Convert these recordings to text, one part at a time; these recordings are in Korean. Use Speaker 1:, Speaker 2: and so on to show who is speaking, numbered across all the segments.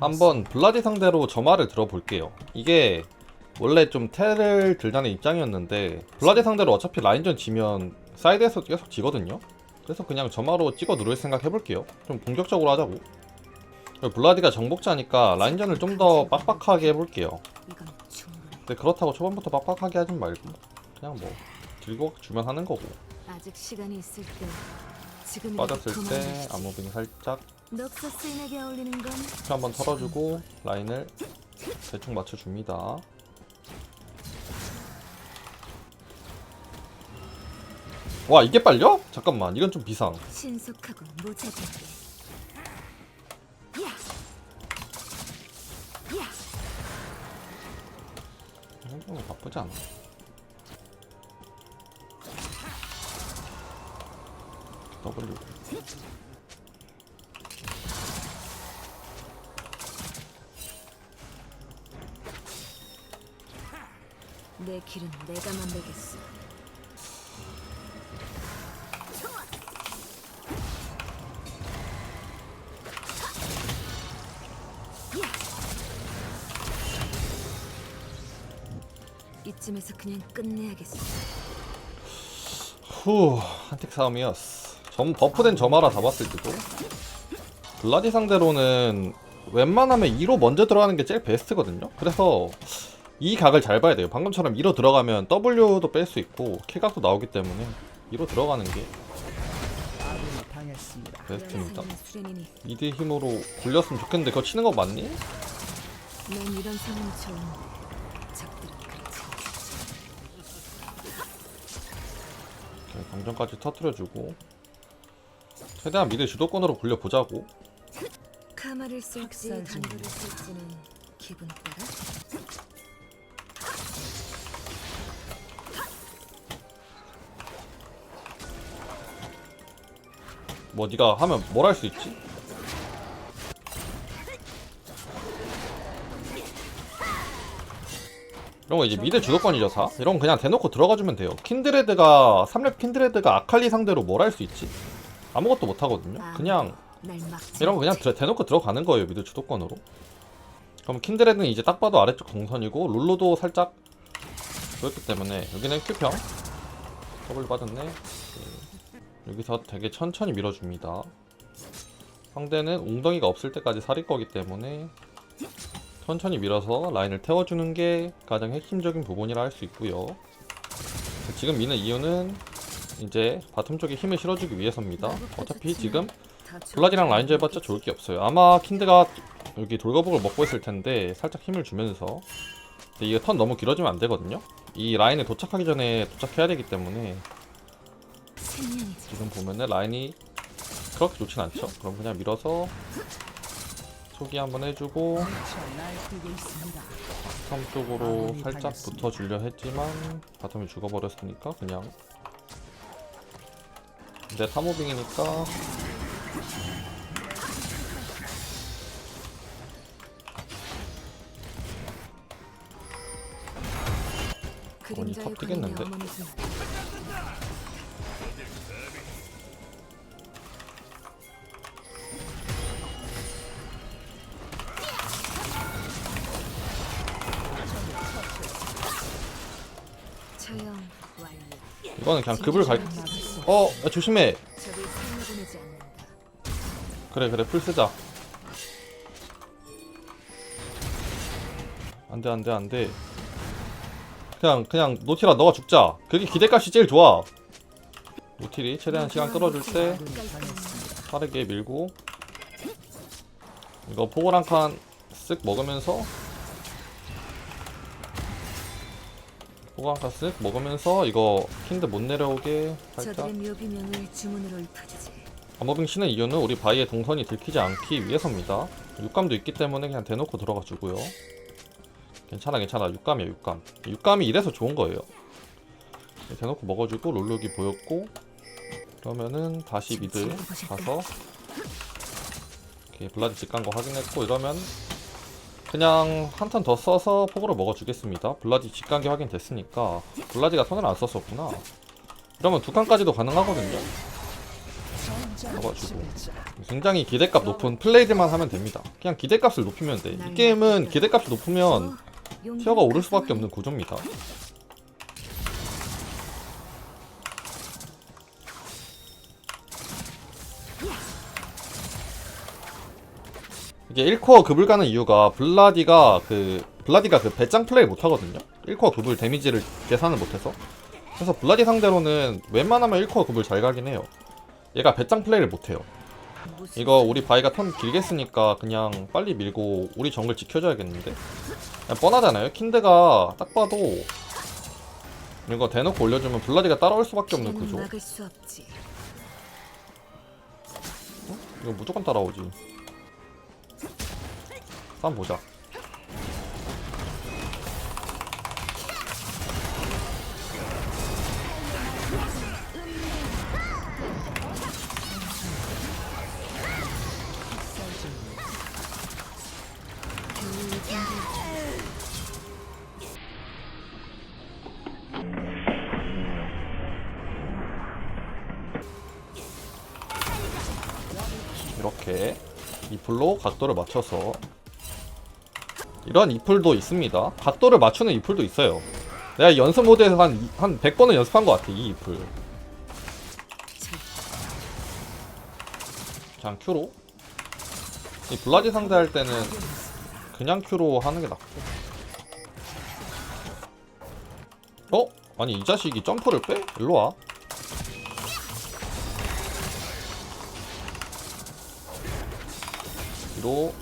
Speaker 1: 한번 블라디 상대로 점화를 들어볼게요. 이게 원래 좀 테를 들자는 입장이었는데 블라디 상대로 어차피 라인전 지면 사이드에서 계속 지거든요. 그래서 그냥 점화로 찍어 누를 생각 해볼게요. 좀 공격적으로 하자고. 블라디가 정복자니까 라인전을 좀 더 빡빡하게 해볼게요. 근데 그렇다고 초반부터 빡빡하게 하진 말고 그냥 뭐 들고 주면 하는 거고 빠졌을 때 암무빙 살짝
Speaker 2: 넉서스인에게 어울리는
Speaker 1: 건피 한번 털어주고 라인을 대충 맞춰줍니다. 와 이게 빨려? 잠깐만 이건 좀 비상.
Speaker 2: 신속하고 무자비하게. 야! 야!
Speaker 1: 이 정도면 나쁘지 않아. W
Speaker 2: 내 길은 내가 만들겠어. 이쯤에서 그냥 끝내야겠어.
Speaker 1: 후 한택 싸움이었어. 점 버프된 점하라 잡았을 때도 블라디 상대로는 웬만하면 2로 먼저 들어가는 게 제일 베스트거든요. 그래서 이 각을 잘 봐야 돼요. 방금처럼 2로 들어가면 W도 뺄 수 있고 킬각도 나오기 때문에 2로 들어가는 게. 베스트입니다. 미드 힘으로 굴렸으면 좋겠는데 그거 치는 거 맞니? 감정까지 터트려주고 최대한 미드 주도권으로 굴려보자고
Speaker 2: 카마를 쓸지. 단도를 쓸지는 기분 따라.
Speaker 1: 뭐 네가 하면 뭘 할 수 있지? 이런 거 이제 미드 주도권이죠 사 이런 건 그냥 대놓고 들어가주면 돼요 킨드레드가 3렙 킨드레드가 아칼리 상대로 뭘 할 수 있지? 아무것도 못 하거든요 그냥. 이런 거 그냥 들- 대놓고 들어가는 거예요 미드 주도권으로 그럼 킨드레드는 이제 딱 봐도 아래쪽 동선이고 룰루도 살짝 그렇기 때문에 여기는 큐평 더블 받았네 네. 여기서 되게 천천히 밀어줍니다. 상대는 웅덩이가 없을 때까지 살릴 거기 때문에 천천히 밀어서 라인을 태워주는 게 가장 핵심적인 부분이라 할 수 있고요. 지금 미는 이유는 이제 바텀 쪽에 힘을 실어주기 위해서입니다. 어차피 지금 블라디랑 라인즈 해봤자 좋을 게 없어요. 아마 킨드가 여기 돌거북을 먹고 있을 텐데 살짝 힘을 주면서. 근데 이게 턴 너무 길어지면 안 되거든요. 이 라인에 도착하기 전에 도착해야 되기 때문에
Speaker 2: 지.
Speaker 1: 지금 보면은 라인이 그렇게 좋진 않죠. 그럼 그냥 밀어서 초기 한번 해주고. 바텀 쪽으로 살짝 붙어주려 했지만 바텀이 죽어버렸으니까 그냥 이제 타모빙이니까
Speaker 2: 그림자의
Speaker 1: 탑 뛰겠는데? 이거는 그냥 급을 갈 어! 야, 조심해!
Speaker 2: 살려보내지 않는다.
Speaker 1: 그래 그래 풀 쓰자 안돼 안돼 안돼 그냥 그냥 노티라 너가 죽자 그게 기대값이 제일 좋아 노틸이 최대한 시간 끌어줄 때. 빠르게 밀고 이거 한칸쓱 먹으면서 칸쓱 먹으면서 이거 킨드 못 내려오게 살짝
Speaker 2: 저들의 묘비명을 주문으로 읊어주지.
Speaker 1: 암호빙 치는 이유는 우리 바위의 동선이 들키지 않기 위해서입니다. 육감도 있기 때문에 그냥 대놓고 들어가 주고요. 괜찮아 괜찮아 육감이야 육감. 육감이 이래서 좋은 거예요. 대놓고 먹어주고 롤룩이 보였고 그러면은 다시 미드 가서 이렇게 블라디 직간 거 확인했고 이러면 그냥 한 턴 더 써서 폭으로 먹어주겠습니다. 블라디 직간게 확인됐으니까 블라디가 손을 안 썼었구나. 그러면 두 칸까지도 가능하거든요.
Speaker 3: 전
Speaker 1: 해가지고 굉장히 기대값 높은 플레이들만 하면 됩니다. 그냥 기대값을 높이면 돼. 이 게임은 기대값이 높으면 티어가 오를 수밖에 없는 구조입니다. 이게 1코어 급을 가는 이유가 블라디가 그 블라디가 그 배짱 플레이 못 하거든요. 1코어 급을 데미지를 계산을 못해서. 그래서 블라디 상대로는 웬만하면 1코어 급을 잘 가긴 해요. 얘가 배짱 플레이를 못 해요. 이거 우리 바이가 턴 길게 쓰니까 그냥 빨리 밀고 우리 정글 지켜줘야겠는데 그냥 뻔하잖아요 킨드가 딱 봐도 이거 대놓고 올려주면 블라디가 따라올 수밖에 없는 구조
Speaker 2: 수 없지.
Speaker 1: 이거 무조건 따라오지 한번 보자. 이렇게 이풀로 각도를 맞춰서 이런 이풀도 있습니다. 각도를 맞추는 이풀도 있어요. 내가 연습 모드에서 한, 이- 한 100번은 연습한 것 같아 이 이풀. 그냥 큐로. 이 블라디 상대할 때는 그냥 큐로 하는 게 낫고. 어? 아니 이 자식이 점프를 빼? 일로와. 뒤로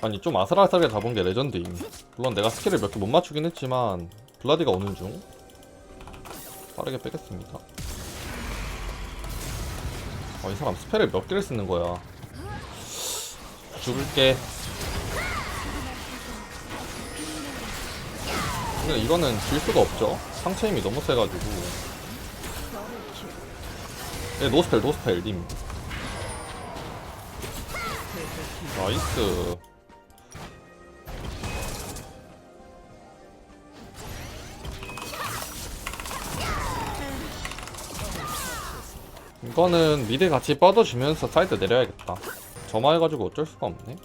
Speaker 1: 아니 좀 아슬아슬하게 잡은 게 레전드임. 물론 내가 스킬을 몇 개 못 맞추긴 했지만 블라디가 오는 중. 빠르게 빼겠습니다. 어, 이 사람 스펠을 몇 개를 쓰는 거야? 죽을게. 근데 이거는 질 수가 없죠? 상체 힘이 너무 세가지고. 네, 노스펠 노스펠 님. 나이스 이거는 미드 같이 뻗어주면서 사이드 내려야겠다 점화해가지고 어쩔 수가 없네.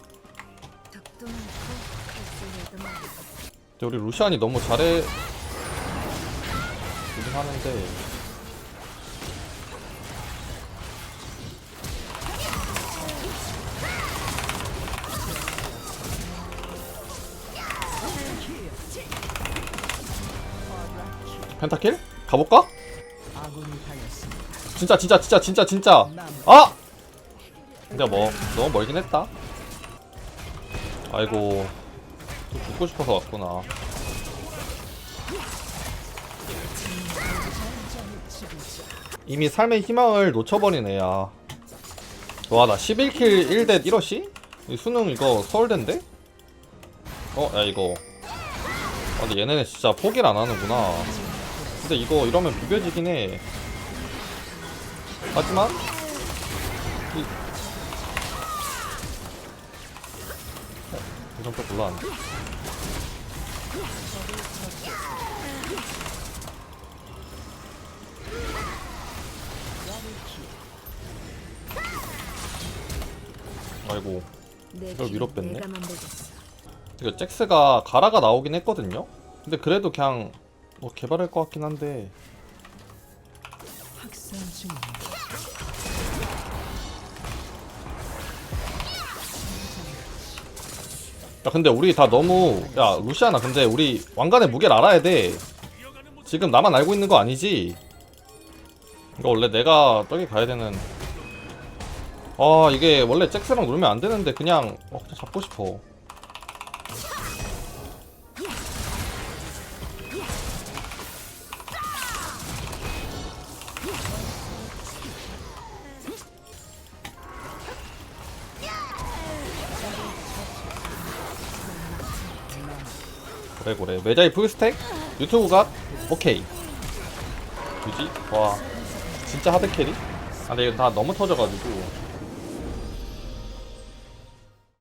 Speaker 1: 근데 우리 루시안이 너무 잘해 주긴 하는데 펜타킬? 가볼까?
Speaker 3: 아군이 당했습니다.
Speaker 1: 진짜 진짜 진짜 진짜 진짜
Speaker 3: 남
Speaker 1: 아! 근데 뭐 너무 멀긴 했다 아이고 또 죽고 싶어서 왔구나 이미 삶의 희망을 놓쳐버린 애야 와 나 11킬 1대 1어시? 이 수능 이거 서울대인데? 어? 야 이거 아 근데 얘네는 진짜 포기를 안 하는구나 근데 이거 이러면 비벼지긴 해 하지만 이... 어, 또 몰랐는데? 아이고
Speaker 2: 내
Speaker 1: 이걸 위로 뺐네? 이거 잭스가 가라가 나오긴 했거든요? 근데 그래도 그냥 뭐 개발할 것 같긴 한데
Speaker 3: 학살 중입니
Speaker 1: 야 근데 우리 다 너무 야 루시아나 근데 우리 왕관의 무게를 알아야 돼. 지금 나만 알고 있는 거 아니지? 이거 원래 내가 저기 가야 되는. 아 이게 원래 잭스랑 놀면 안 되는데 그냥 어 잡고 싶어 그래 그래. 메자이 풀스택? 유튜브 각 오케이. 유지? 와. 진짜 하드 캐리? 아 근데 이거 다 너무 터져가지고